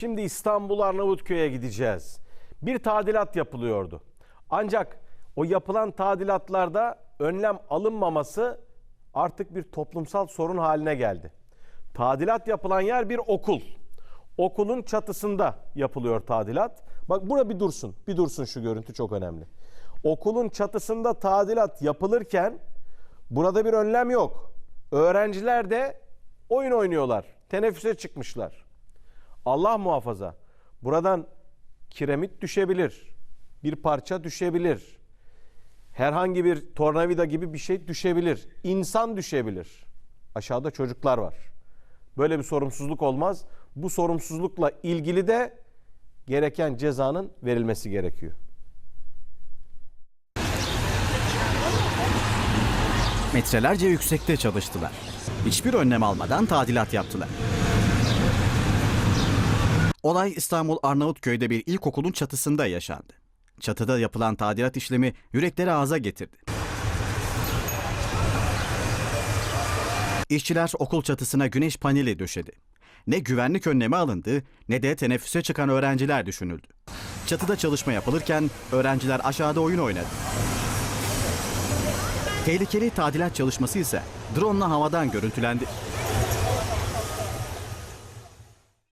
Şimdi İstanbul Arnavutköy'e gideceğiz. Bir tadilat yapılıyordu. Ancak o yapılan tadilatlarda önlem alınmaması artık bir toplumsal sorun haline geldi. Tadilat yapılan yer bir okul. Okulun çatısında yapılıyor tadilat. Bak bura bir dursun. Bir dursun şu görüntü çok önemli. Okulun çatısında tadilat yapılırken burada bir önlem yok. Öğrenciler de oyun oynuyorlar. Teneffüse çıkmışlar. Allah muhafaza. Buradan kiremit düşebilir. Bir parça düşebilir. Herhangi bir tornavida gibi bir şey düşebilir. İnsan düşebilir. Aşağıda çocuklar var. Böyle bir sorumsuzluk olmaz. Bu sorumsuzlukla ilgili de gereken cezanın verilmesi gerekiyor. Metrelerce yüksekte çalıştılar. Hiçbir önlem almadan tadilat yaptılar. Olay İstanbul Arnavutköy'de bir ilkokulun çatısında yaşandı. Çatıda yapılan tadilat işlemi yürekleri ağza getirdi. İşçiler okul çatısına güneş paneli döşedi. Ne güvenlik önlemi alındı ne de teneffüse çıkan öğrenciler düşünüldü. Çatıda çalışma yapılırken öğrenciler aşağıda oyun oynadı. Tehlikeli tadilat çalışması ise drone havadan görüntülendi.